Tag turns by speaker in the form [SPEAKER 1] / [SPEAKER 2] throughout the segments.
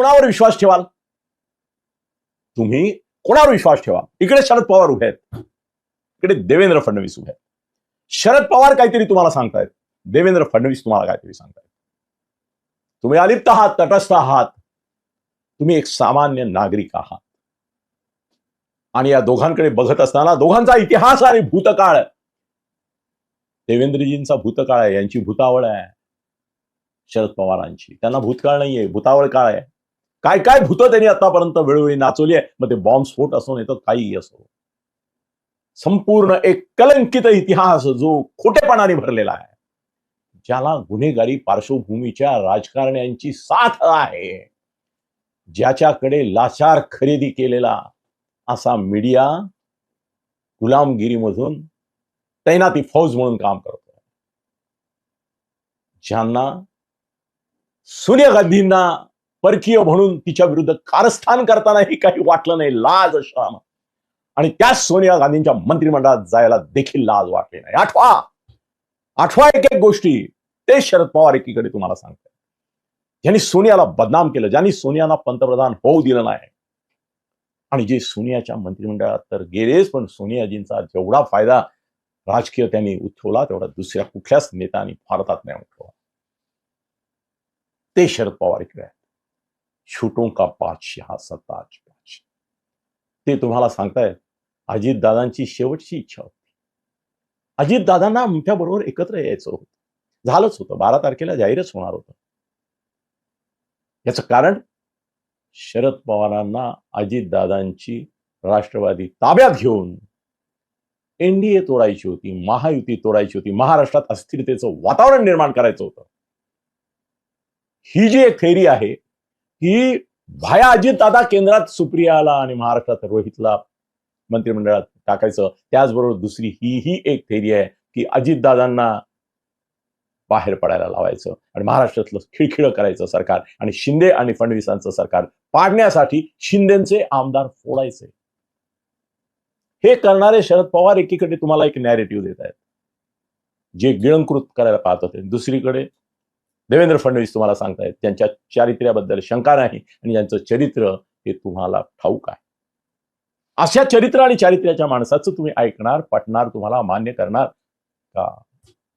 [SPEAKER 1] कोणावर विश्वास ठेवाल? तुम्ही कोणावर विश्वास ठेवा इकडे शरद पवार उभे आहेत. इकडे देवेंद्र फडणवीस उभे आहेत. शरद पवार काहीतरी तुम्हाला सांगतायत. देवेंद्र फडणवीस तुम्हाला काहीतरी सांगतायत. तुम्ही अलिप्त आहात तटस्थ आहात. तुम्ही एक सामान्य नागरिक आहात. आणि या दोघांकडे बघत असताना दोघांचा इतिहास आणि भूतकाळ. देवेंद्रजींचा भूतकाळ आहे यांची भूतावळ आहे. शरद पवारांची. त्यांना भूतकाळ नाहीये भूतावळ काळ आहे. काय काय भूत त्यांनी आतापर्यंत वेळोवेळी नाचवली आहे. मग ते बॉम्बस्फोट असो नाही तर काहीही असो. संपूर्ण एक कलंकित इतिहास जो खोटेपणाने भरलेला आहे. ज्याला गुन्हेगारी पार्श्वभूमीच्या राजकारण्यांची साथ आहे. ज्याच्याकडे लाचार खरेदी केलेला असा मीडिया गुलामगिरीमधून तैनाती फौज म्हणून काम करतो ज्यांना सोनिया गांधींना परकीय म्हणून तिच्या विरुद्ध कारस्थान करतानाही काही वाटलं नाही लाज शाम आणि त्याच सोनिया गांधींच्या मंत्रिमंडळात जायला देखील लाज वाटली नाही. आठवा आठवा एक एक गोष्टी ते शरद पवार एकीकडे तुम्हाला सांगतात ज्यांनी सोनियाला बदनाम केलं ज्यांनी सोनियाला पंतप्रधान होऊ दिलं नाही आणि जे सोनियाच्या मंत्रिमंडळात तर गेलेच पण सोनियाजींचा जेवढा फायदा राजकीय त्यांनी उठवला तेवढा दुसऱ्या कुठल्याच नेत्यांनी भारतात नाही उठवला. ते शरद पवार इकडे आहे छोटों का बादशाह सताज ते तुम्हाला सांगतायत अजित दादांची शेवटची इच्छा होती. अजितदादांना आमच्या बरोबर एकत्र यायचं होतं. झालंच होतं. बारा तारखेला जाहीरच होणार होतं. याचं कारण शरद पवारांना अजितदादांची राष्ट्रवादी ताब्यात घेऊन एनडीए तोडायची होती महायुती तोडायची होती महाराष्ट्रात अस्थिरतेचं वातावरण निर्माण करायचं होतं. ही जी एक थेरी आहे की भाया अजितदादा केंद्रात सुप्रियाला आणि महाराष्ट्रात रोहितला मंत्रिमंडळात टाकायचं. त्याचबरोबर दुसरी ही ही एक थेरी आहे की अजितदादांना बाहेर पडायला लावायचं आणि महाराष्ट्रातलं खिळखिळ करायचं सरकार आणि शिंदे आणि फडणवीसांचं सरकार पाडण्यासाठी शिंदेचे आमदार फोडायचे. हे करणारे शरद पवार एकीकडे तुम्हाला एक नॅरेटिव्ह देत आहेत. जे गिळंकृत करायला पाहत होते. दुसरीकडे देवेंद्र फडणवीस तुम्हाला सांगतायत त्यांच्या चारित्र्याबद्दल शंका नाही आणि यांचं चरित्र हे तुम्हाला ठाऊक आहे. अशा चरित्र आणि चारित्र्याच्या माणसाचं तुम्ही ऐकणार पटणार तुम्हाला मान्य करणार का?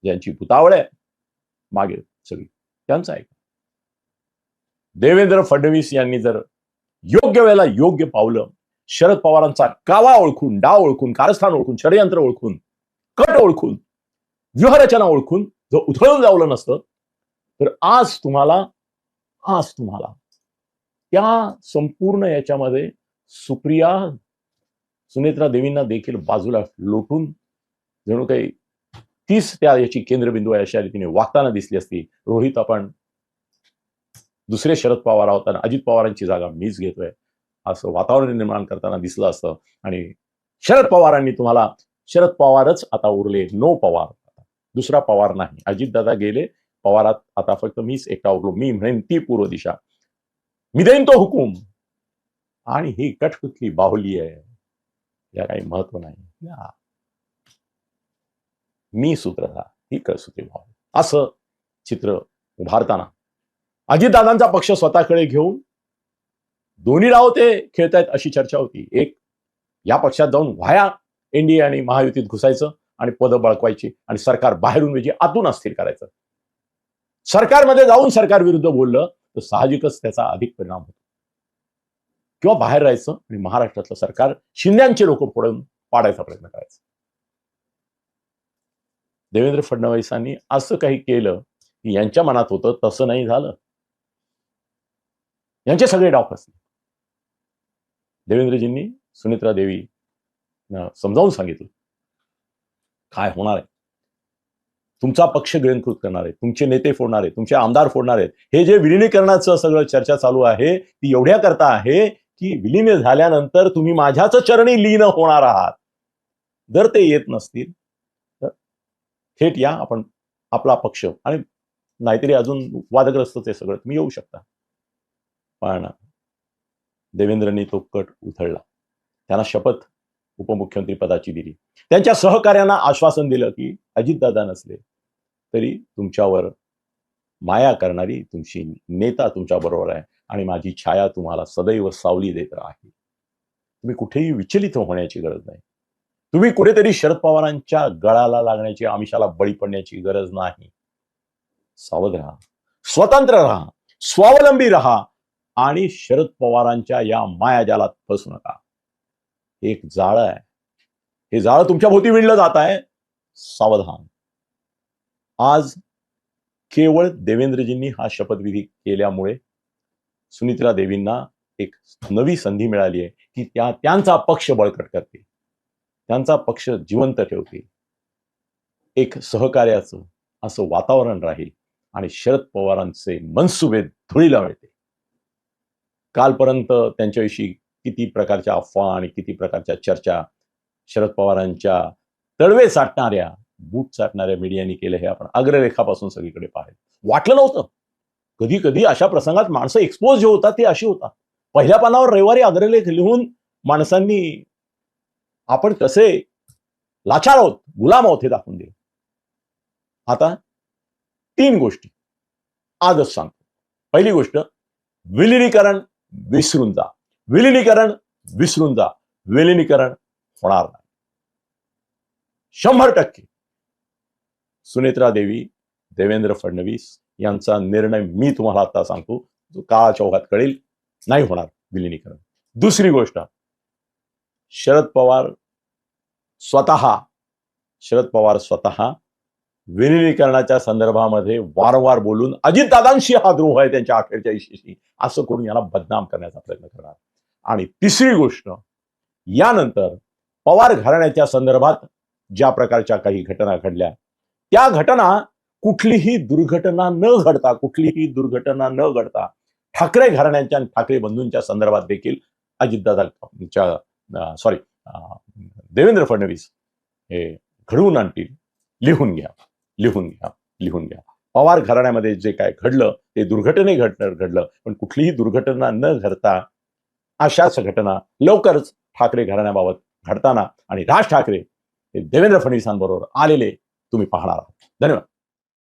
[SPEAKER 1] ज्यांची भूतावळ आहे. मागे सगळी त्यांचं ऐक. देवेंद्र फडणवीस यांनी जर योग्य वेळेला योग्य पावलं शरद पवारांचा कावा ओळखून डाव ओळखून कारस्थान ओळखून षडयंत्र ओळखून कट ओळखून व्यूहरचना ओळखून जर उथळून जावलं नसतं तर आज तुम्हाला आज तुम्हाला त्या संपूर्ण याच्यामध्ये सुप्रिया सुनेत्रा देवींना देखील बाजूला लोटून जणू काही तीच त्या याची केंद्रबिंदू आहे अशा रीतीने वागताना दिसली असती. रोहित आपण दुसरे शरद पवार आहोत आणि अजित पवारांची जागा मीच घेतोय. असं वातावरण निर्माण करताना दिसलं असतं. आणि शरद पवारांनी तुम्हाला शरद पवारच आता उरले. नो पवार. दुसरा पवार नाही. अजितदादा गेले. पवारात आता फक्त मीच एकटा उरलो मी म्हणेन ती पूर्व दिशा. मी देईन तो हुकूम. आणि ही कठकुतली बाहुली आहे. या काही महत्त्व नाही. मी सूत्रधा ही कळसुती भाव असं चित्र उभारताना अजितदादांचा पक्ष स्वतःकडे घेऊन दोन्ही डाव ते खेळतायत अशी चर्चा होती. एक या पक्षात जाऊन व्हाया एनडीए आणि महायुतीत घुसायचं आणि पदं बळकवायची आणि सरकार बाहेरून म्हणजे आतून अस्थिर करायचं. सरकारमध्ये जाऊन सरकार विरुद्ध बोललं तर साहजिकच त्याचा अधिक परिणाम होतो. किंवा बाहेर राहायचं आणि महाराष्ट्रातलं सरकार शिंद्यांचे लोक फोडून पाडायचा प्रयत्न करायचा. देवेंद्र फडणवीसांनी असं काही केलं की यांच्या मनात होतं तसं नाही झालं. यांचे सगळे डाव असले देवेंद्रजींनी सुनित्रा देवी समजावून सांगितलं. काय होणार आहे? तुमचा पक्ष ग्रहणकृत करणार आहे तुमचे नेते फोडणार आहेत तुमचे आमदार फोडणार आहेत. हे जे विलिनीकरणाचं सगळं चर्चा चालू आहे ती एवढ्या करता आहे की विलीन झाल्यानंतर तुम्ही माझ्याच चरणी लीन होणार आहात. जर ते येत नसतील तर थेट या आपण आपला पक्ष आणि नाहीतरी अजून वादग्रस्त ते सगळं तुम्ही येऊ शकता. पण देवेंद्रनी तो कट उथळला त्यांना शपथ उपमुख्यमंत्री पदाची दिली. त्यांच्या सहकार्यांना आश्वासन दिलं की अजितदादा नसले तरी तुमच्यावर माया करणारी तुमची नेता तुमच्या बरोबर आहे आणि माझी छाया तुम्हाला सदैव सावली देत राहील. तुम्ही कुठेही विचलित होण्याची गरज नाही. तुम्ही कुठेतरी शरद पवारांच्या गळाला लागण्याची आमिषाला बळी पडण्याची गरज नाही. सावध राहा. स्वतंत्र राहा. स्वावलंबी राहा. आणि शरद पवारांच्या या मायाजालात फसू नका. एक जाळं आहे. हे जाळं तुमच्या भोवती विणलं जात आहे. सावधान आज केवळ देवेंद्रजींनी हा शपथविधी केल्यामुळे सुनित्रा देवींना एक नवी संधी मिळाली आहे की त्या त्यांचा पक्ष बळकट करतील. त्यांचा पक्ष जिवंत ठेवतील. एक सहकार्याचं असं वातावरण राहील आणि शरद पवारांचे मनसुबे धुळीला मिळते कालपर्यंत त्यांच्याविषयी किती प्रकारच्या अफवा आणि किती प्रकारच्या चर्चा शरद पवारांच्या तळवे साठणाऱ्या बूट चाटणाऱ्या मीडियाने केलं हे आपण अग्रलेखापासून सगळीकडे पाहिलं. वाटलं नव्हतं. कधी कधी अशा प्रसंगात माणसं एक्सपोज जे होतात ते अशी होतात. पहिल्या पानावर रविवारी अग्रलेख लिहून माणसांनी आपण कसे लाचार आहोत गुलाम आहोत हे दाखवून दिले. आता तीन गोष्टी आजच सांगतो. पहिली गोष्ट विलिनीकरण विसरून जा. विलिनीकरण विसरून जा. विलिनीकरण होणार नाही. शंभर टक्के सुनेत्रा देवी देवेंद्र फडणवीस यांचा निर्णय मी तुम्हाला आता सांगतो. जो काळाच्या ओघात कळेल नाही होणार विलिनीकरण. दुसरी गोष्ट शरद पवार स्वतः शरद पवार स्वतः विलिनीकरणाच्या संदर्भामध्ये वारंवार बोलून अजितदादांशी हा द्रोह आहे त्यांच्या अखेरच्या इशीशी असं करून याला बदनाम करण्याचा प्रयत्न करणार. आणि तिसरी गोष्ट यानंतर पवार घराण्याच्या संदर्भात ज्या प्रकारच्या काही घटना घडल्या त्या घटना कुठलीही दुर्घटना न घडता कुठलीही दुर्घटना न घडता ठाकरे घराण्याच्या आणि ठाकरे बंधूंच्या संदर्भात देखील अजितदादांच्या सॉरी देवेंद्र फडणवीस हे घडवून आणतील. लिहून घ्या लिहून घ्या लिहून घ्या. पवार घराण्यामध्ये जे काय घडलं ते दुर्घटने घडणार घडलं. पण कुठलीही दुर्घटना न घडता अशाच घटना लवकरच ठाकरे घराण्याबाबत घडताना आणि राज ठाकरे हे देवेंद्र फडणवीसांबरोबर आलेले तुम्ही पाहणार आहात धन्यवाद